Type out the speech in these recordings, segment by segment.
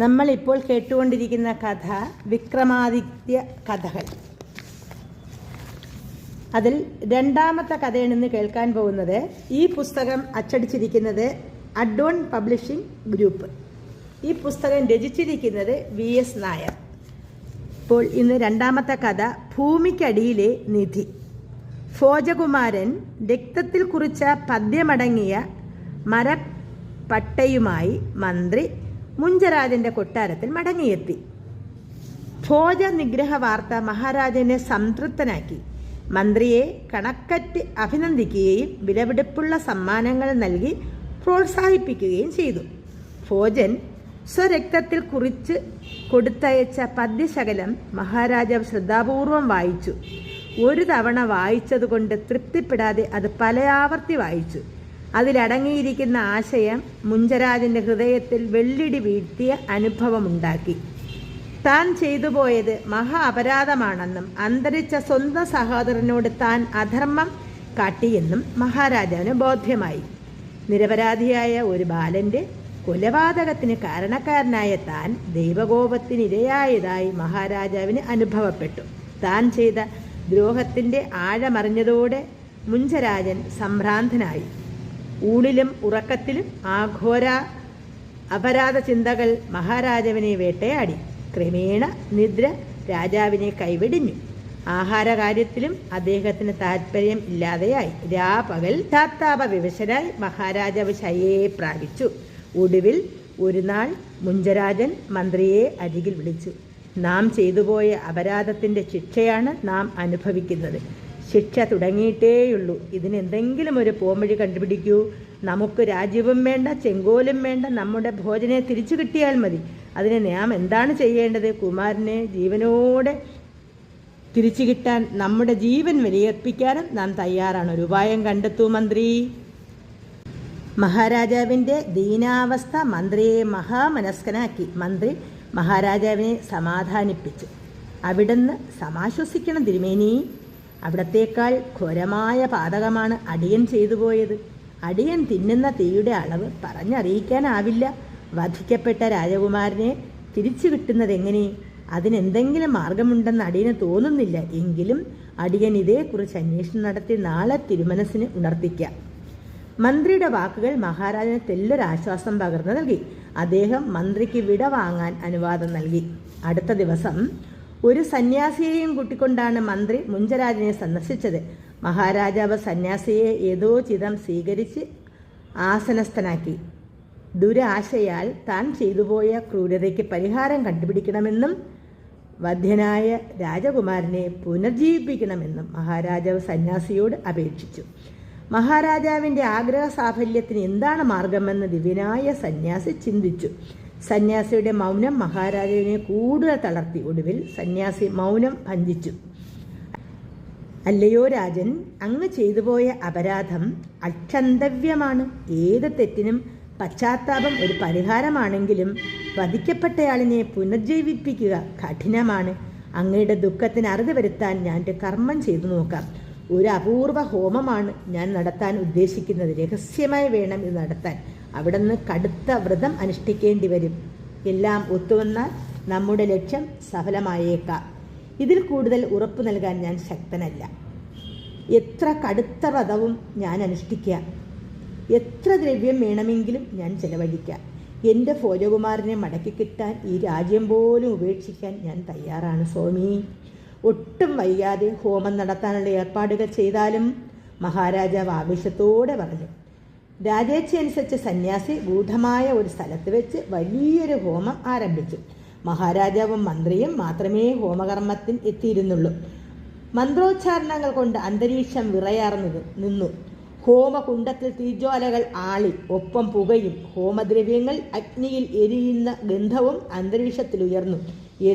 നമ്മളിപ്പോൾ കേട്ടുകൊണ്ടിരിക്കുന്ന കഥ വിക്രമാദിത്യ കഥകൾ. അതിൽ രണ്ടാമത്തെ കഥയാണ് ഇന്ന് കേൾക്കാൻ പോകുന്നത് ഈ പുസ്തകം അച്ചടിച്ചിരിക്കുന്നത് അഡ്വൺ പബ്ലിഷിംഗ് ഗ്രൂപ്പ്. ഈ പുസ്തകം രചിച്ചിരിക്കുന്നത് വി എസ് നായർ. ഇപ്പോൾ ഇന്ന് രണ്ടാമത്തെ കഥ ഭൂമിക്കടിയിലെ നിധി. ഭോജകുമാരൻ രക്തത്തിൽ കുറിച്ച പദ്യമടങ്ങിയ മരപ്പട്ടയുമായി മന്ത്രി മുഞ്ചരാജന്റെ കൊട്ടാരത്തിൽ മടങ്ങിയെത്തി. ഭോജ നിഗ്രഹ വാർത്ത മഹാരാജനെ സംതൃപ്തനാക്കി. മന്ത്രിയെ കണക്കറ്റ് അഭിനന്ദിക്കുകയും വിലപിടിപ്പുള്ള സമ്മാനങ്ങൾ നൽകി പ്രോത്സാഹിപ്പിക്കുകയും ചെയ്തു. ഭോജൻ സ്വരക്തത്തിൽ കുറിച്ച് കൊടുത്തയച്ച പദ്യശകലം മഹാരാജാവ് ശ്രദ്ധാപൂർവം വായിച്ചു. ഒരു തവണ വായിച്ചതുകൊണ്ട് തൃപ്തിപ്പെടാതെ അത് പലയാവർത്തി വായിച്ചു. അതിലടങ്ങിയിരിക്കുന്ന ആശയം മുഞ്ചരാജന്റെ ഹൃദയത്തിൽ വെള്ളിടി വീഴ്ത്തിയ അനുഭവമുണ്ടാക്കി. താൻ ചെയ്തു പോയത് മഹാ അപരാധമാണെന്നും അന്തരിച്ച സ്വന്തം സഹോദരനോട് താൻ അധർമ്മം കാട്ടിയെന്നും മഹാരാജാവിന് ബോധ്യമായി. നിരപരാധിയായ ഒരു ബാലന്റെ കൊലപാതകത്തിന് കാരണക്കാരനായ താൻ ദൈവകോപത്തിനിരയായതായി മഹാരാജാവിന് അനുഭവപ്പെട്ടു. താൻ ചെയ്ത ദ്രോഹത്തിന്റെ ആഴമറിഞ്ഞതോടെ മുഞ്ചരാജൻ സംഭ്രാന്തനായി. ഊണിലും ഉറക്കത്തിലും ആഘോര അപരാധ ചിന്തകൾ മഹാരാജാവിനെ വേട്ടയാടി. ക്രമേണ നിദ്ര രാജാവിനെ കൈവെടിഞ്ഞു. ആഹാരകാര്യത്തിലും അദ്ദേഹത്തിന് താല്പര്യം ഇല്ലാതെയായി. രാപകൽ താത്താപ വിവശരായി മഹാരാജാവ് ശയ്യയെ പ്രാപിച്ചു. ഒടുവിൽ ഒരു നാൾ മുഞ്ചരാജൻ മന്ത്രിയെ അരികിൽ വിളിച്ചു. നാം ചെയ്തുപോയ അപരാധത്തിന്റെ ശിക്ഷയാണ് നാം അനുഭവിക്കുന്നത്. ശിക്ഷ തുടങ്ങിയിട്ടേയുള്ളൂ. ഇതിന് എന്തെങ്കിലും ഒരു പോംവഴി കണ്ടുപിടിക്കൂ. നമുക്ക് രാജ്യവും വേണ്ട ചെങ്കോലും വേണ്ട നമ്മുടെ ഭോജനെ തിരിച്ചു കിട്ടിയാൽ മതി. അതിന് നാം എന്താണ് ചെയ്യേണ്ടത്? കുമാരനെ ജീവനോടെ തിരിച്ചു കിട്ടാൻ നമ്മുടെ ജീവൻ വിലയർപ്പിക്കാനും നാം തയ്യാറാണ്. ഒരു ഉപായം കണ്ടെത്തൂ മന്ത്രി. മഹാരാജാവിന്റെ ദീനാവസ്ഥ മന്ത്രിയെ മഹാമനസ്കനാക്കി. മന്ത്രി മഹാരാജാവിനെ സമാധാനിപ്പിച്ചു. അവിടുന്ന് സമാശ്വസിക്കണം തിരുമേനി. അവിടത്തേക്കാൾ ഘോരമായ പാതകമാണ് അടിയൻ ചെയ്തു പോയത്. അടിയൻ തിന്നുന്ന തീയുടെ അളവ് പറഞ്ഞറിയിക്കാനാവില്ല. വധിക്കപ്പെട്ട രാജകുമാരനെ തിരിച്ചു കിട്ടുന്നതെങ്ങനെ അതിനെന്തെങ്കിലും മാർഗമുണ്ടെന്ന് അടിയന് തോന്നുന്നില്ല. എങ്കിലും അടിയൻ ഇതേക്കുറിച്ച് അന്വേഷണം നടത്തി നാളെ തിരുമനസിന് ഉണർത്തിക്കാം. മന്ത്രിയുടെ വാക്കുകൾ മഹാരാജന് തെല്ലൊരാശ്വാസം പകർന്നു നൽകി. അദ്ദേഹം മന്ത്രിക്ക് വിട വാങ്ങാൻ അനുവാദം നൽകി. അടുത്ത ദിവസം ഒരു സന്യാസിയെയും കൂട്ടിക്കൊണ്ടാണ് മന്ത്രി മുഞ്ചരാജനെ സന്ദർശിച്ചത്. മഹാരാജാവ് സന്യാസിയെ ഏതോ ചിതം സ്വീകരിച്ച് ആസനസ്ഥനാക്കി. ദുരാശയാൽ താൻ ചെയ്തുപോയ ക്രൂരതയ്ക്ക് പരിഹാരം കണ്ടുപിടിക്കണമെന്നും വധ്യനായ രാജകുമാരനെ പുനർജീവിപ്പിക്കണമെന്നും മഹാരാജാവ് സന്യാസിയോട് അപേക്ഷിച്ചു. മഹാരാജാവിന്റെ ആഗ്രഹ സാഫല്യത്തിന് എന്താണ് മാർഗമെന്ന് ദിവ്യനായ സന്യാസി ചിന്തിച്ചു. സന്യാസിയുടെ മൗനം മഹാരാജാവിനെ കൂടുതൽ തളർത്തി. ഒടുവിൽ സന്യാസി മൗനം ഭഞ്ചിച്ചു അല്ലയോ രാജൻ അങ്ങ് ചെയ്തുപോയ അപരാധം അക്ഷന്തവ്യമാണ്. ഏത് തെറ്റിനും പശ്ചാത്താപം ഒരു പരിഹാരമാണെങ്കിലും വധിക്കപ്പെട്ടയാളിനെ പുനർജീവിപ്പിക്കുക കഠിനമാണ്. അങ്ങയുടെ ദുഃഖത്തിന് അറുതി വരുത്താൻ ഞാൻ എന്റെ കർമ്മം ചെയ്തു നോക്കാം. ഒരു അപൂർവ ഹോമമാണ് ഞാൻ നടത്താൻ ഉദ്ദേശിക്കുന്നത്. രഹസ്യമായി വേണം ഇത് നടത്താൻ. അവിടുന്ന് കടുത്ത വ്രതം അനുഷ്ഠിക്കേണ്ടി വരും. എല്ലാം ഒത്തുവന്നാൽ നമ്മുടെ ലക്ഷ്യം സഫലമായേക്കാം. ഇതിൽ കൂടുതൽ ഉറപ്പ് നൽകാൻ ഞാൻ ശക്തനല്ല. എത്ര കടുത്ത വ്രതവും ഞാൻ അനുഷ്ഠിക്കാം എത്ര ദ്രവ്യം വേണമെങ്കിലും ഞാൻ ചെലവഴിക്കാം എന്റെ ഭോജകുമാരനെ മടക്കി കിട്ടാൻ ഈ രാജ്യം പോലും ഉപേക്ഷിക്കാൻ ഞാൻ തയ്യാറാണ് സ്വാമി. ഒട്ടും വയ്യാതെ ഹോമം നടത്താനുള്ള ഏർപ്പാടുകൾ ചെയ്താലും മഹാരാജാവ് ആവേശത്തോടെ പറഞ്ഞു രാജേച്ഛ അനുസരിച്ച് സന്യാസി ഗൂഢമായ ഒരു സ്ഥലത്ത് വെച്ച് വലിയൊരു ഹോമം ആരംഭിച്ചു. മഹാരാജാവും മന്ത്രിയും മാത്രമേ ഹോമകർമ്മത്തിൽ എത്തിയിരുന്നുള്ളൂ. മന്ത്രോച്ചാരണങ്ങൾ കൊണ്ട് അന്തരീക്ഷം വിറയാർന്നത് നിന്നു. ഹോമകുണ്ടത്തിൽ തീജ്വാലകൾ ആളി ഒപ്പം പുകയും ഹോമദ്രവ്യങ്ങൾ അഗ്നിയിൽ എരിയുന്ന ഗന്ധവും അന്തരീക്ഷത്തിൽ ഉയർന്നു.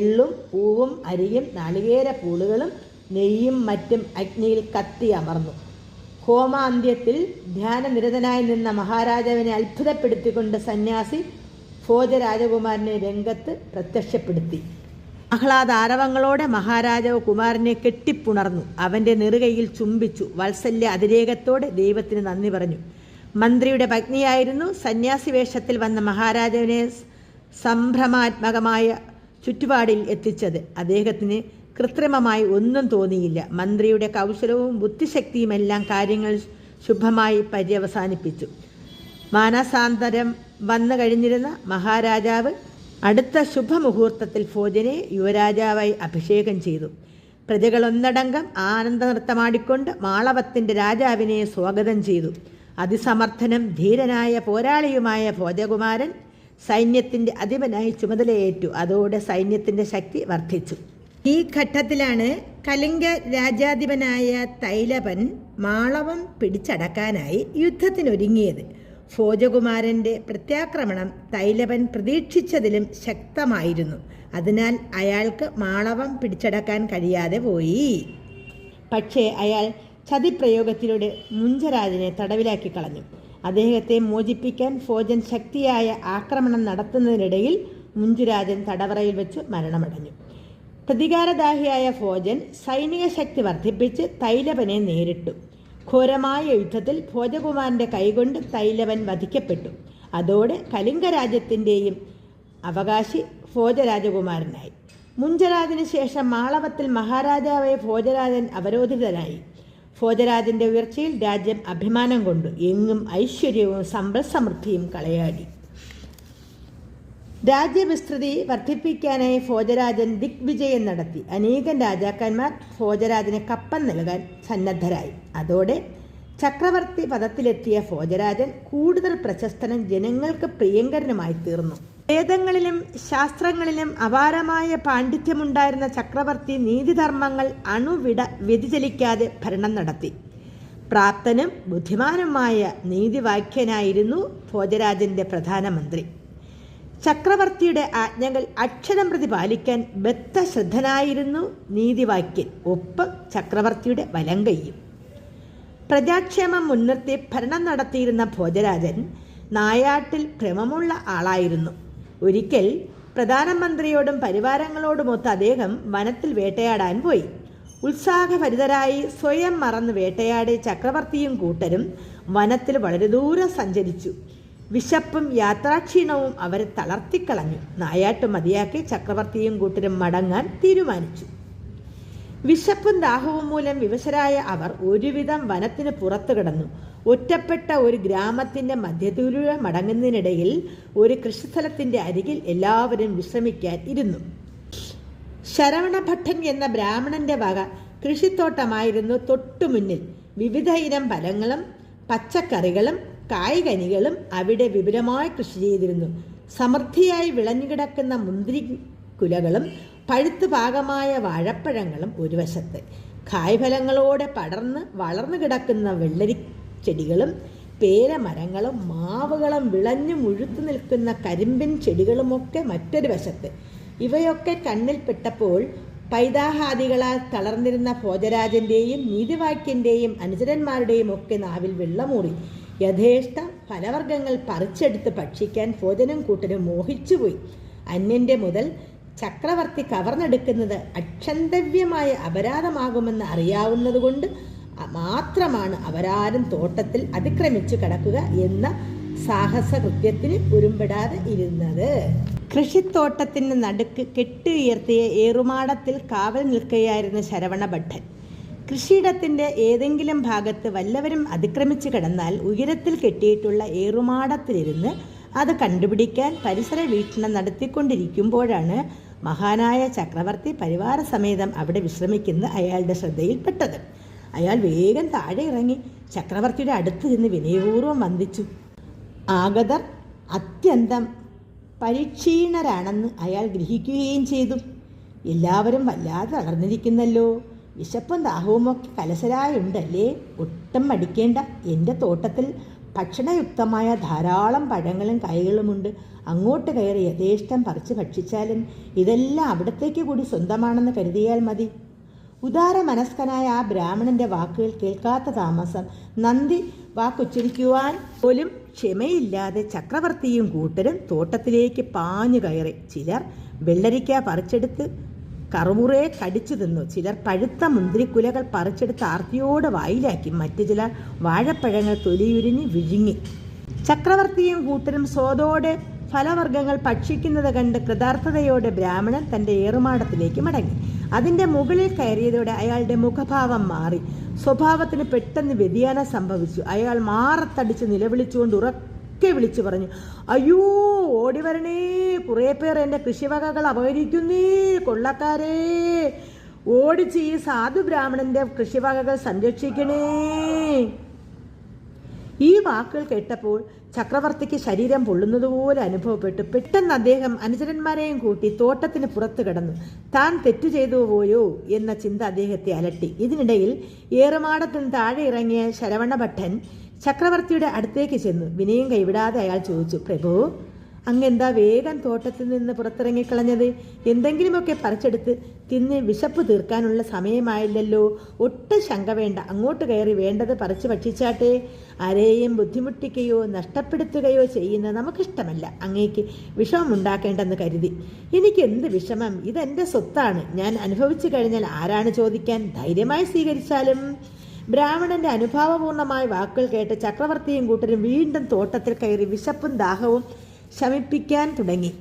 എള്ളും പൂവും അരിയും നാളികേര പൂളുകളും നെയ്യും മറ്റും അഗ്നിയിൽ കത്തി അമർന്നു ഹോമാന്ത്യത്തിൽ ധ്യാനനിരതനായി നിന്ന മഹാരാജാവിനെ അത്ഭുതപ്പെടുത്തിക്കൊണ്ട് സന്യാസി ഭോജ രാജകുമാരനെ രംഗത്ത് പ്രത്യക്ഷപ്പെടുത്തി. ആഹ്ലാദ ആരവങ്ങളോടെ മഹാരാജാവ് കുമാരനെ കെട്ടിപ്പുണർന്നു. അവന്റെ നെറുകയിൽ ചുംബിച്ചു. വത്സല്യ അതിരേകത്തോടെ ദൈവത്തിന് നന്ദി പറഞ്ഞു. മന്ത്രിയുടെ പത്നിയായിരുന്നു സന്യാസി വേഷത്തിൽ വന്ന മഹാരാജാവിനെ സംഭ്രമാത്മകമായ ചുറ്റുപാടിൽ എത്തിച്ചത്. അദ്ദേഹത്തിന് കൃത്രിമമായി ഒന്നും തോന്നിയില്ല. മന്ത്രിയുടെ കൗശലവും ബുദ്ധിശക്തിയുമെല്ലാം കാര്യങ്ങൾ ശുഭമായി പര്യവസാനിപ്പിച്ചു. മാനസാന്തരം വന്നു കഴിഞ്ഞിരുന്ന മഹാരാജാവ് അടുത്ത ശുഭമുഹൂർത്തത്തിൽ ഭോജനെ യുവരാജാവായി അഭിഷേകം ചെയ്തു. പ്രജകളൊന്നടങ്കം ആനന്ദ നൃത്തമാടിക്കൊണ്ട് മാളവത്തിന്റെ രാജാവിനെ സ്വാഗതം ചെയ്തു. അതിസമർത്ഥനും ധീരനായ പോരാളിയുമായ ഭോജകുമാരൻ സൈന്യത്തിന്റെ അധിപനായി ചുമതലയേറ്റു. അതോടെ സൈന്യത്തിന്റെ ശക്തി വർദ്ധിച്ചു. ഈ ഘട്ടത്തിലാണ് കലിംഗ രാജാധിപനായ തൈലപൻ മാളവം പിടിച്ചടക്കാനായി യുദ്ധത്തിനൊരുങ്ങിയത്. ഭോജകുമാരന്റെ പ്രത്യാക്രമണം തൈലപൻ പ്രതീക്ഷിച്ചതിലും ശക്തമായിരുന്നു. അതിനാൽ അയാൾക്ക് മാളവം പിടിച്ചടക്കാൻ കഴിയാതെ പോയി. പക്ഷേ അയാൾ ചതിപ്രയോഗത്തിലൂടെ മുഞ്ചരാജനെ തടവിലാക്കി കളഞ്ഞു. അദ്ദേഹത്തെ മോചിപ്പിക്കാൻ ഭോജൻ ശക്തിയായ ആക്രമണം നടത്തുന്നതിനിടയിൽ മുഞ്ചുരാജൻ തടവറയിൽ വെച്ച് മരണമടഞ്ഞു. പ്രതികാരദാഹിയായ ഭോജൻ സൈനിക ശക്തി വർദ്ധിപ്പിച്ച് തൈലവനെ നേരിട്ടു. ഘോരമായ യുദ്ധത്തിൽ ഭോജകുമാരന്റെ കൈകൊണ്ട് തൈലവൻ വധിക്കപ്പെട്ടു. അതോടെ കലിംഗ രാജ്യത്തിന്റെയും അവകാശി ഭോജരാജകുമാരനായി. മുഞ്ചരാജന് ശേഷം മാളവത്തിൽ മഹാരാജാവായ ഭോജരാജൻ അവരോധിതനായി. ഭോജരാജന്റെ ഉയർച്ചയിൽ രാജ്യം അഭിമാനം കൊണ്ടു. എങ്ങും ഐശ്വര്യവും സമ്പൽ സമൃദ്ധിയും കളയാടി. രാജ്യവിസ്തൃതി വർദ്ധിപ്പിക്കാനായി ഭോജരാജൻ ദിഗ്വിജയം നടത്തി. അനേകം രാജാക്കന്മാർ ഭോജരാജന് കപ്പം നൽകാൻ സന്നദ്ധരായി. അതോടെ ചക്രവർത്തി പദത്തിലെത്തിയ ഭോജരാജൻ കൂടുതൽ പ്രശസ്തനും ജനങ്ങൾക്ക് പ്രിയങ്കരനുമായി തീർന്നു. വേദങ്ങളിലും ശാസ്ത്രങ്ങളിലും അപാരമായ പാണ്ഡിത്യമുണ്ടായിരുന്ന ചക്രവർത്തി നീതിധർമ്മങ്ങൾ അണുവിട വ്യതിചലിക്കാതെ ഭരണം നടത്തി. പ്രാപ്തനും ബുദ്ധിമാനുമായ നീതിവാക്യനായിരുന്നു ഭോജരാജന്റെ പ്രധാനമന്ത്രി. ചക്രവർത്തിയുടെ ആജ്ഞകൾ അക്ഷരം പ്രതി പാലിക്കാൻ ബദ്ധശ്രദ്ധനായിരുന്നു നീതിവാക്യൻ. ഒപ്പ് ചക്രവർത്തിയുടെ വലം കയ്യും പ്രജാക്ഷേമം മുൻനിർത്തി ഭരണം നടത്തിയിരുന്ന ഭോജരാജൻ നായാട്ടിൽ ഭ്രമമുള്ള ആളായിരുന്നു. ഒരിക്കൽ പ്രധാനമന്ത്രിയോടും പരിവാരങ്ങളോടുമൊത്ത് അദ്ദേഹം വനത്തിൽ വേട്ടയാടാൻ പോയി. ഉത്സാഹഭരിതരായി സ്വയം മറന്ന് വേട്ടയാടി ചക്രവർത്തിയും കൂട്ടരും വനത്തിൽ വളരെ ദൂരം സഞ്ചരിച്ചു. വിശപ്പും യാത്രാക്ഷീണവും അവരെ തളർത്തിക്കളഞ്ഞു. നായാട്ട് മതിയാക്കി ചക്രവർത്തിയും കൂട്ടരും മടങ്ങാൻ തീരുമാനിച്ചു. വിശപ്പും ദാഹവും മൂലം വിവശരായ അവർ ഒരുവിധം വനത്തിന് പുറത്തു കിടന്നു. ഒറ്റപ്പെട്ട ഒരു ഗ്രാമത്തിന്റെ മധ്യത്തിലൂടെ മടങ്ങുന്നതിനിടയിൽ ഒരു കൃഷിസ്ഥലത്തിന്റെ അരികിൽ എല്ലാവരും വിശ്രമിക്കാൻ ഇരുന്നു. ശരവണഭട്ടൻ എന്ന ബ്രാഹ്മണന്റെ വക കൃഷിത്തോട്ടമായിരുന്നു തൊട്ടുമുന്നിൽ. വിവിധ ഇനം ഫലങ്ങളും പച്ചക്കറികളും കായ്കനികളും അവിടെ വിപുലമായി കൃഷി ചെയ്തിരുന്നു. സമൃദ്ധിയായി വിളഞ്ഞുകിടക്കുന്ന മുന്തിരി കുലകളും പഴുത്ത് പാകമായ വാഴപ്പഴങ്ങളും ഒരു വശത്ത്. കായ്ഫലങ്ങളോടെ പടർന്ന് വളർന്നു കിടക്കുന്ന വെള്ളരി ചെടികളും പേരമരങ്ങളും മാവുകളും വിളഞ്ഞു മുഴുത്തു നിൽക്കുന്ന കരിമ്പിൻ ചെടികളുമൊക്കെ മറ്റൊരു വശത്ത്. ഇവയൊക്കെ കണ്ണിൽപ്പെട്ടപ്പോൾ പൈതാഹാദികളാൽ തളർന്നിരുന്ന ഭോജരാജന്റെയും നീതിവാക്യന്റെയും അനുചരന്മാരുടെയും ഒക്കെ നാവിൽ വെള്ളമൂറി. യഥേഷ്ട ഫലവർഗങ്ങൾ പറിച്ചെടുത്ത് ഭക്ഷിക്കാൻ ഭോജനം കൂട്ടരും മോഹിച്ചുപോയി. അന്യന്റെ മുതൽ ചക്രവർത്തി കവർന്നെടുക്കുന്നത് അക്ഷന്തവ്യമായ അപരാധമാകുമെന്ന് അറിയാവുന്നതുകൊണ്ട് മാത്രമാണ് അവരാരും തോട്ടത്തിൽ അതിക്രമിച്ചു കടക്കുക എന്ന സാഹസ കൃത്യത്തിന് ഉരുമ്പിടാതെ ഇരുന്നത്. കൃഷിത്തോട്ടത്തിന് നടുക്ക് കെട്ടുയർത്തിയ ഏറുമാടത്തിൽ കാവൽ നിൽക്കുകയായിരുന്ന ശരവണഭട്ടൻ. കൃഷിയിടത്തിന്റെ ഏതെങ്കിലും ഭാഗത്ത് വല്ലവരും അതിക്രമിച്ചു കിടന്നാൽ ഉയരത്തിൽ കെട്ടിയിട്ടുള്ള ഏറുമാടത്തിലിരുന്ന് അത് കണ്ടുപിടിക്കാൻ പരിസര വീക്ഷണം നടത്തിക്കൊണ്ടിരിക്കുമ്പോഴാണ് മഹാനായ ചക്രവർത്തി പരിവാര സമേതം അവിടെ വിശ്രമിക്കുന്ന അയാളുടെ ശ്രദ്ധയിൽപ്പെട്ടത്. അയാൾ വേഗം താഴെ ഇറങ്ങി ചക്രവർത്തിയുടെ അടുത്ത് നിന്ന് വിനയപൂർവം വന്ദിച്ചു. ആഗതർ അത്യന്തം പരിക്ഷീണരാണെന്ന് അയാൾ ഗ്രഹിക്കുകയും ചെയ്തു. എല്ലാവരും വല്ലാതെ തളർന്നിരിക്കുന്നല്ലോ വിശപ്പും ദാഹവുമൊക്കെ കലശരായുണ്ടല്ലേ? ഒട്ടും മടിക്കേണ്ട. എന്റെ തോട്ടത്തിൽ ഭക്ഷണയുക്തമായ ധാരാളം പഴങ്ങളും കായ്കളുമുണ്ട്. അങ്ങോട്ട് കയറി യഥേഷ്ടം പറിച്ച് ഭക്ഷിച്ചാലും ഇതെല്ലാം അവിടത്തേക്ക് കൂടി സ്വന്തമാണെന്ന് കരുതിയാൽ മതി. ഉദാര മനസ്കനായ ആ ബ്രാഹ്മണന്റെ വാക്കുകൾ കേൾക്കാത്ത താമസം. നന്ദി. വാക്കുച്ചരിക്കുവാൻ പോലും ക്ഷമയില്ലാതെ ചക്രവർത്തിയും കൂട്ടരും തോട്ടത്തിലേക്ക് പാഞ്ഞു കയറി. ചിലർ വെള്ളരിക്ക പറിച്ചെടുത്ത് കറുമുറയെ കടിച്ചു തിന്നു. ചിലർ പഴുത്ത മുന്തിരിക്കുലകൾ പറിച്ചെടുത്ത് ആർത്തിയോടെ വായിലാക്കി. മറ്റു ചിലർ വാഴപ്പഴങ്ങൾ തൊലിയുരിഞ്ഞ് വിഴുങ്ങി. ചക്രവർത്തിയും കൂട്ടരും സ്വതോടെ ഫലവർഗങ്ങൾ ഭക്ഷിക്കുന്നത് കണ്ട് കൃതാർത്ഥതയോടെ ബ്രാഹ്മണൻ തന്റെ ഏറുമാടത്തിലേക്ക് മടങ്ങി. അതിന്റെ മുകളിൽ കയറിയതോടെ അയാളുടെ മുഖഭാവം മാറി. സ്വഭാവത്തിന് പെട്ടെന്ന് വ്യതിയാനം സംഭവിച്ചു. അയാൾ മാറത്തടിച്ച് നിലവിളിച്ചുകൊണ്ട് ഉറക്കെ വിളിച്ചു പറഞ്ഞു. അയ്യോ ഓടി വരണേ കുറേ പേർ എന്റെ കൃഷിവകകൾ അപഹരിക്കുന്നേ കൊള്ളക്കാരേ. ഓടിച്ച് ഈ സാധു ബ്രാഹ്മണന്റെ കൃഷിവകകൾ സംരക്ഷിക്കണേ. ഈ വാക്കുകൾ കേട്ടപ്പോൾ ചക്രവർത്തിക്ക് ശരീരം പൊള്ളുന്നതുപോലെ അനുഭവപ്പെട്ടു. പെട്ടെന്ന് അദ്ദേഹം അനുചരന്മാരെയും കൂട്ടി തോട്ടത്തിന് പുറത്തു കിടന്നു. താൻ തെറ്റു ചെയ്തു പോയോ? എന്ന ചിന്ത അദ്ദേഹത്തെ അലട്ടി. ഇതിനിടയിൽ ഏറുമാടത്തിൽ നിന്ന് താഴെ ഇറങ്ങിയ ശരവണഭട്ടൻ ചക്രവർത്തിയുടെ അടുത്തേക്ക് ചെന്നു വിനയം കൈവിടാതെ അയാൾ ചോദിച്ചു പ്രഭു അങ്ങെന്താ വേഗം തോട്ടത്തിൽ നിന്ന് പുറത്തിറങ്ങിക്കളഞ്ഞത് എന്തെങ്കിലുമൊക്കെ പറിച്ചെടുത്ത് തിന്ന് വിശപ്പ് തീർക്കാനുള്ള സമയമായില്ലല്ലോ. ഒട്ടും ശങ്ക വേണ്ട. അങ്ങോട്ട് കയറി വേണ്ടത് പറിച്ചു ഭക്ഷിച്ചാട്ടെ. ആരെയും ബുദ്ധിമുട്ടിക്കുകയോ നഷ്ടപ്പെടുത്തുകയോ ചെയ്യുന്ന നമുക്കിഷ്ടമല്ല. അങ്ങേക്ക് വിഷമമുണ്ടാക്കേണ്ടെന്ന് കരുതി. എനിക്ക് എന്ത് വിഷമം? ഇതെന്റെ സ്വത്താണ്. ഞാൻ അനുഭവിച്ചു കഴിഞ്ഞാൽ ആരാണ് ചോദിക്കാൻ ധൈര്യമായി സ്വീകരിച്ചാലും ബ്രാഹ്മണന്റെ അനുഭാവപൂർണമായ വാക്കുകൾ കേട്ട് ചക്രവർത്തിയും കൂട്ടരും വീണ്ടും തോട്ടത്തിൽ കയറി വിശപ്പും ദാഹവും ശമിപ്പിക്കാൻ തുടങ്ങി.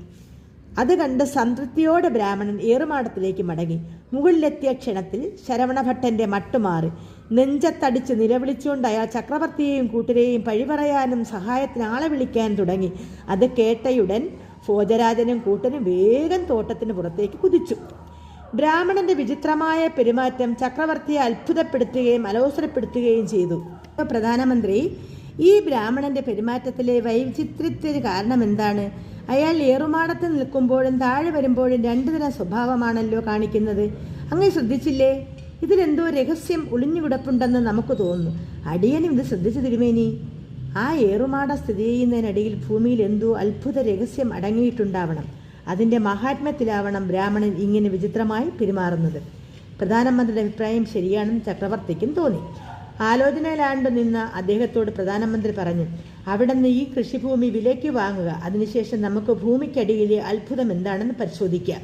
അത് കണ്ട് സംതൃപ്തിയോടെ ബ്രാഹ്മണൻ ഏറുമാടത്തിലേക്ക് മടങ്ങി. മുകളിലെത്തിയ ക്ഷണത്തിൽ ശരവണഭട്ടന്റെ മട്ടുമാറി നെഞ്ചത്തടിച്ച് നിലവിളിച്ചുകൊണ്ട് അയാൾ ചക്രവർത്തിയെയും കൂട്ടരെയും പഴിപറയാനും സഹായത്തിന് ആളെ വിളിക്കാൻ തുടങ്ങി. അത് കേട്ടയുടൻ ഭോജരാജനും കൂട്ടനും വേഗം തോട്ടത്തിന് പുറത്തേക്ക് കുതിച്ചു. ബ്രാഹ്മണന്റെ വിചിത്രമായ പെരുമാറ്റം ചക്രവർത്തിയെ അത്ഭുതപ്പെടുത്തുകയും അലോസരപ്പെടുത്തുകയും ചെയ്തു. പ്രധാനമന്ത്രി ഈ ബ്രാഹ്മണന്റെ പെരുമാറ്റത്തിലെ വൈചിത്രത്തിന് കാരണം എന്താണ്? അയാൾ ഏറുമാടത്ത് നിൽക്കുമ്പോഴും താഴെ വരുമ്പോഴും രണ്ടു തരം സ്വഭാവമാണല്ലോ കാണിക്കുന്നത്. അങ്ങ് ശ്രദ്ധിച്ചില്ലേ? ഇതിലെന്തോ രഹസ്യം ഒളിഞ്ഞുകിടപ്പുണ്ടെന്ന് നമുക്ക് തോന്നുന്നു. അടിയനും ഇത് ശ്രദ്ധിച്ചു തിരുമേനി. ആ ഏറുമാട സ്ഥിതി ചെയ്യുന്നതിനടിയിൽ ഭൂമിയിൽ എന്തോ അത്ഭുത രഹസ്യം അടങ്ങിയിട്ടുണ്ടാവണം. അതിന്റെ മഹാത്മ്യത്തിലാവണം ബ്രാഹ്മണൻ ഇങ്ങനെ വിചിത്രമായി പെരുമാറുന്നത്. പ്രധാനമന്ത്രിയുടെ അഭിപ്രായം ശരിയാണെന്ന് ചക്രവർത്തിക്കും തോന്നി. ആലോചനയിലാണ്ട് നിന്ന് അദ്ദേഹത്തോട് പ്രധാനമന്ത്രി പറഞ്ഞു അവിടെ നിന്ന് ഈ കൃഷിഭൂമി വിലയ്ക്ക് വാങ്ങുക അതിനുശേഷം നമുക്ക് ഭൂമിക്കടിയിലെ അത്ഭുതം എന്താണെന്ന് പരിശോധിക്കാം.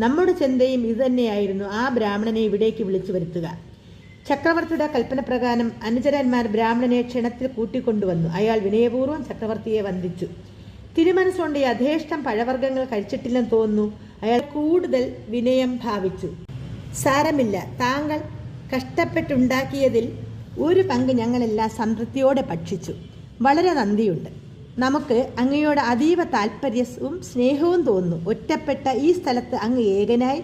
നമ്മുടെ ചിന്തയും ഇതുതന്നെയായിരുന്നു ആ ബ്രാഹ്മണനെ ഇവിടേക്ക് വിളിച്ചു വരുത്തുക. ചക്രവർത്തിയുടെ കൽപ്പനപ്രകാരം അനുചരന്മാർ ബ്രാഹ്മണനെ ക്ഷണത്തിൽ കൂട്ടിക്കൊണ്ടുവന്നു. അയാൾ വിനയപൂർവം ചക്രവർത്തിയെ വന്ദിച്ചു. തിരുമനസ്സുകൊണ്ട് യഥേഷ്ടം പഴവർഗങ്ങൾ കഴിച്ചിട്ടില്ലെന്ന് തോന്നുന്നു. അയാൾ കൂടുതൽ വിനയം ഭാവിച്ചു. സാരമില്ല. താങ്കൾ കഷ്ടപ്പെട്ടുണ്ടാക്കിയതിൽ ഒരു പങ്ക് ഞങ്ങളെല്ലാം സംതൃപ്തിയോടെ ഭക്ഷിച്ചു. വളരെ നന്ദിയുണ്ട്. നമുക്ക് അങ്ങയോട് അതീവ താല്പര്യവും സ്നേഹവും തോന്നുന്നു. ഒറ്റപ്പെട്ട ഈ സ്ഥലത്ത് അങ്ങ് ഏകനായി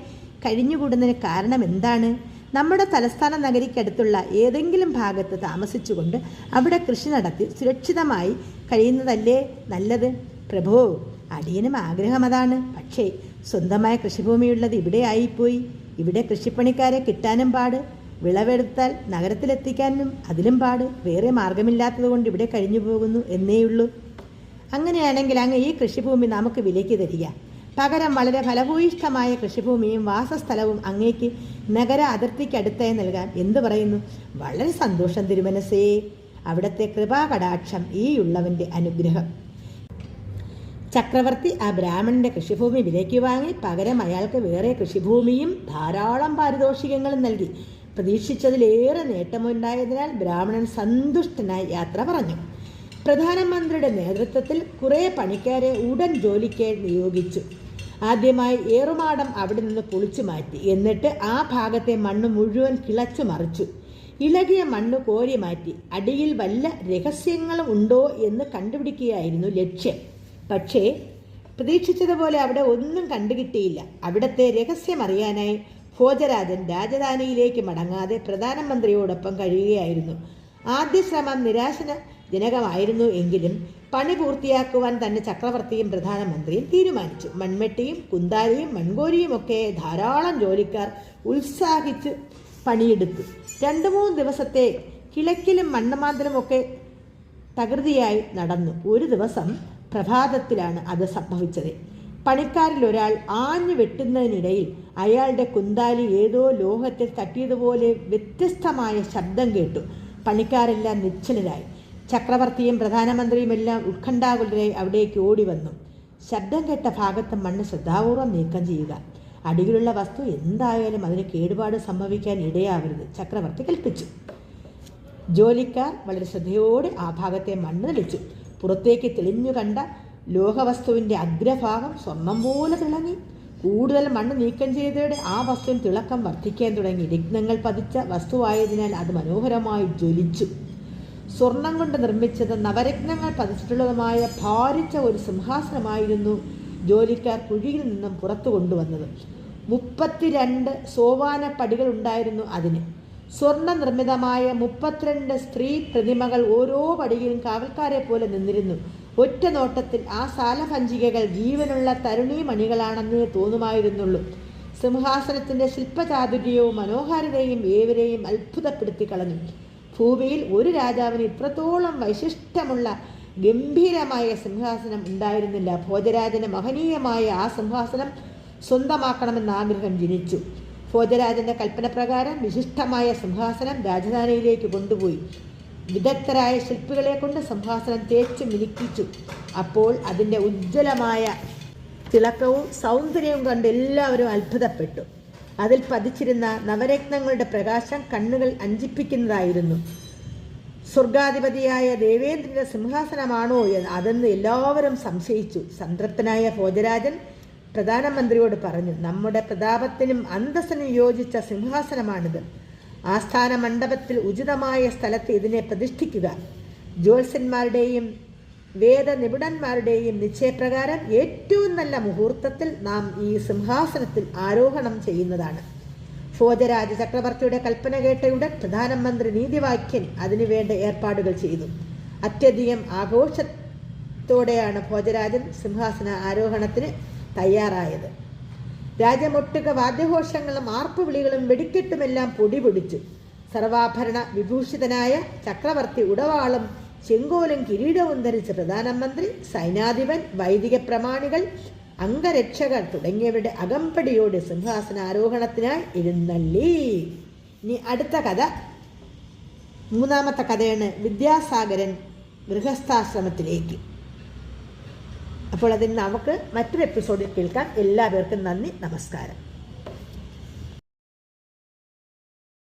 കഴിഞ്ഞുകൂടുന്നതിന് കാരണം എന്താണ്? നമ്മുടെ തലസ്ഥാന നഗരിക്കടുത്തുള്ള ഏതെങ്കിലും ഭാഗത്ത് താമസിച്ചുകൊണ്ട് അവിടെ കൃഷി നടത്തി സുരക്ഷിതമായി കഴിയുന്നതല്ലേ നല്ലത്? പ്രഭോ അടിയനും ആഗ്രഹം അതാണ്. പക്ഷേ സ്വന്തമായ കൃഷിഭൂമിയുള്ളത് ഇവിടെ ആയിപ്പോയി. ഇവിടെ കൃഷിപ്പണിക്കാരെ കിട്ടാനും പാട്. വിളവെടുത്താൽ നഗരത്തിലെത്തിക്കാനും അതിലും പാട്. വേറെ മാർഗമില്ലാത്തതുകൊണ്ട് ഇവിടെ കഴിഞ്ഞു പോകുന്നു എന്നേയുള്ളൂ. അങ്ങനെയാണെങ്കിൽ അങ്ങ് ഈ കൃഷിഭൂമി നമുക്ക് വിലയ്ക്ക് തരിക. പകരം വളരെ ഫലഭൂയിഷ്ഠമായ കൃഷിഭൂമിയും വാസസ്ഥലവും അങ്ങേക്ക് നഗര അതിർത്തിക്കടുത്തായി നൽകാൻ എന്തു പറയുന്നു? വളരെ സന്തോഷം തിരുമനസേ അവിടുത്തെ കൃപാകടാക്ഷം ഈ ഉള്ളവന്റെ അനുഗ്രഹം. ചക്രവർത്തി ആ ബ്രാഹ്മണന്റെ കൃഷിഭൂമി വിലയ്ക്ക് വാങ്ങി പകരം അയാൾക്ക് വേറെ കൃഷിഭൂമിയും ധാരാളം പാരിതോഷികങ്ങളും നൽകി. പ്രതീക്ഷിച്ചതിലേറെ നേട്ടമുണ്ടായതിനാൽ ബ്രാഹ്മണൻ സന്തുഷ്ടനായി യാത്ര പറഞ്ഞു. പ്രധാനമന്ത്രിയുടെ നേതൃത്വത്തിൽ കുറേ പണിക്കാരെ ഉടൻ ജോലിക്ക് നിയോഗിച്ചു. ആദ്യമായി ഏറുമാടം അവിടെ നിന്ന് പൊളിച്ചു മാറ്റി. എന്നിട്ട് ആ ഭാഗത്തെ മണ്ണ് മുഴുവൻ കിളച്ചു മറിച്ചു. ഇളകിയ മണ്ണ് കോരി മാറ്റി. അടിയിൽ വല്ല രഹസ്യങ്ങളും ഉണ്ടോ എന്ന് കണ്ടുപിടിക്കുകയായിരുന്നു ലക്ഷ്യം. പക്ഷേ പ്രതീക്ഷിച്ചതുപോലെ അവിടെ ഒന്നും കണ്ടുകിട്ടിയില്ല. അവിടത്തെ രഹസ്യമറിയാനായി ഭോജരാജൻ രാജധാനിയിലേക്ക് മടങ്ങാതെ പ്രധാനമന്ത്രിയോടൊപ്പം കഴിയുകയായിരുന്നു. ആദ്യ ശ്രമം നിരാശന ജനകമായിരുന്നു എങ്കിലും പണി പൂർത്തിയാക്കുവാൻ തന്നെ ചക്രവർത്തിയും പ്രധാനമന്ത്രിയും തീരുമാനിച്ചു. മൺമെട്ടിയും കുന്താലിയും മൺകോരിയും ഒക്കെ ധാരാളം ജോലിക്കാർ ഉത്സാഹിച്ച് പണിയെടുത്തു. രണ്ടു മൂന്ന് ദിവസത്തെ കിളക്കിലും മണ്ണമാന്തലുമൊക്കെ തകൃതിയായി നടന്നു. ഒരു ദിവസം പ്രഭാതത്തിലാണ് അത് സംഭവിച്ചത്. പണിക്കാരിൽ ഒരാൾ ആഞ്ഞു വെട്ടുന്നതിനിടയിൽ അയാളുടെ കുന്താലി ഏതോ ലോഹത്തിൽ തട്ടിയതുപോലെ വ്യത്യസ്തമായ ശബ്ദം കേട്ടു. പണിക്കാരെല്ലാം നിശ്ചലരായി. ചക്രവർത്തിയും പ്രധാനമന്ത്രിയും എല്ലാം ഉത്കണ്ഠാകുലരായി അവിടേക്ക് ഓടി വന്നു ശബ്ദം കേട്ട ഭാഗത്ത് മണ്ണ് ശ്രദ്ധാപൂർവം നീക്കം ചെയ്യുക. അടിയിലുള്ള വസ്തു എന്തായാലും അതിന് കേടുപാട് സംഭവിക്കാൻ ഇടയാവരുത് ചക്രവർത്തി കൽപ്പിച്ചു. ജോലിക്കാർ വളരെ ശ്രദ്ധയോടെ ആ ഭാഗത്തെ മണ്ണ് തെളിച്ചു. പുറത്തേക്ക് തെളിഞ്ഞു കണ്ട ലോഹവസ്തുവിന്റെ അഗ്രഭാഗം സ്വർണം പോലെ തിളങ്ങി. കൂടുതൽ മണ്ണ് നീക്കം ചെയ്തതോടെ ആ വസ്തുവിന് തിളക്കം വർദ്ധിക്കാൻ തുടങ്ങി. രത്നങ്ങൾ പതിച്ച വസ്തുവായതിനാൽ അത് മനോഹരമായി ജ്വലിച്ചു. സ്വർണം കൊണ്ട് നിർമ്മിച്ചത് നവരത്നങ്ങൾ പതിച്ചിട്ടുള്ളതുമായ ഭാരിച്ച ഒരു സിംഹാസനമായിരുന്നു ജോലിക്കാർ കുഴിയിൽ നിന്നും പുറത്തു കൊണ്ടുവന്നത്. മുപ്പത്തിരണ്ട് സോപാന പടികൾ ഉണ്ടായിരുന്നു അതിന്. സ്വർണ നിർമ്മിതമായ മുപ്പത്തിരണ്ട് സ്ത്രീ പ്രതിമകൾ ഓരോ പടിയിലും കാവൽക്കാരെ പോലെ നിന്നിരുന്നു. ഒറ്റ നോട്ടത്തിൽ ആ സാലഭഞ്ചികകൾ ജീവനുള്ള തരുണീമണികളാണെന്നേ തോന്നുമായിരുന്നുള്ളൂ. സിംഹാസനത്തിന്റെ ശില്പചാതുര്യവും മനോഹാരിതയും ഏവരെയും അത്ഭുതപ്പെടുത്തി കളഞ്ഞു. ഭൂമിയിൽ ഒരു രാജാവിന് ഇത്രത്തോളം വൈശിഷ്ടമുള്ള ഗംഭീരമായ സിംഹാസനം ഉണ്ടായിരുന്നില്ല. ഭോജരാജന് മഹനീയമായ ആ സിംഹാസനം സ്വന്തമാക്കണമെന്ന് ആഗ്രഹം ജനിച്ചു. ഭോജരാജന്റെ കൽപ്പനപ്രകാരം വിശിഷ്ടമായ സിംഹാസനം രാജധാനിയിലേക്ക് കൊണ്ടുപോയി. വിദഗ്ധരായ ശില്പികളെ കൊണ്ട് സിംഹാസനം തേച്ച് മിനുക്കിച്ചു. അപ്പോൾ അതിന്റെ ഉജ്ജ്വലമായ തിളക്കവും സൗന്ദര്യവും കണ്ട് എല്ലാവരും അത്ഭുതപ്പെട്ടു. അതിൽ പതിച്ചിരുന്ന നവരത്നങ്ങളുടെ പ്രകാശം കണ്ണുകൾ അഞ്ചിപ്പിക്കുന്നതായിരുന്നു. സ്വർഗാധിപതിയായ ദേവേന്ദ്രന്റെ സിംഹാസനമാണോ അതെന്ന് എല്ലാവരും സംശയിച്ചു. സംതൃപ്തനായ ഭോജരാജൻ പ്രധാനമന്ത്രിയോട് പറഞ്ഞു നമ്മുടെ പ്രതാപത്തിനും അന്തസ്സിനും യോജിച്ച സിംഹാസനമാണിത്. ആസ്ഥാന മണ്ഡപത്തിൽ ഉചിതമായ സ്ഥലത്ത് ഇതിനെ പ്രതിഷ്ഠിക്കുക. ജ്യോത്സ്യന്മാരുടെയും വേദനിപുണന്മാരുടെയും നിശ്ചയപ്രകാരം ഏറ്റവും നല്ല മുഹൂർത്തത്തിൽ നാം ഈ സിംഹാസനത്തിൽ ആരോഹണം ചെയ്യുന്നതാണ്. ഭോജരാജ ചക്രവർത്തിയുടെ കൽപ്പന കേട്ടയുടൻ പ്രധാനമന്ത്രി നീതിവാക്യൻ അതിനുവേണ്ട ഏർപ്പാടുകൾ ചെയ്തു. അത്യധികം ആഘോഷത്തോടെയാണ് ഭോജരാജൻ സിംഹാസന ആരോഹണത്തിന് തയ്യാറായത്. രാജമൊട്ടുക വാദ്യഘോഷങ്ങളും ആർപ്പുവിളികളും വെടിക്കെട്ടുമെല്ലാം പൊടി പൊടിച്ചു സർവാഭരണ വിഭൂഷിതനായ ചക്രവർത്തി ഉടവാളും ചെങ്കോലും കിരീടവും ധരിച്ച പ്രധാനമന്ത്രി സൈനാധിപൻ വൈദിക പ്രമാണികൾ അംഗരക്ഷകർ തുടങ്ങിയവരുടെ അകമ്പടിയോടെ സിംഹാസന ആരോഹണത്തിനായി ഇരുന്നള്ളി ഇനി അടുത്ത കഥ. മൂന്നാമത്തെ കഥയാണ് വിദ്യാസാഗരൻ ഗൃഹസ്ഥാശ്രമത്തിലേക്ക്. അപ്പോൾ അതിന് നമുക്ക് മറ്റൊരു എപ്പിസോഡിൽ കേൾക്കാം. എല്ലാവർക്കും നന്ദി നമസ്കാരം.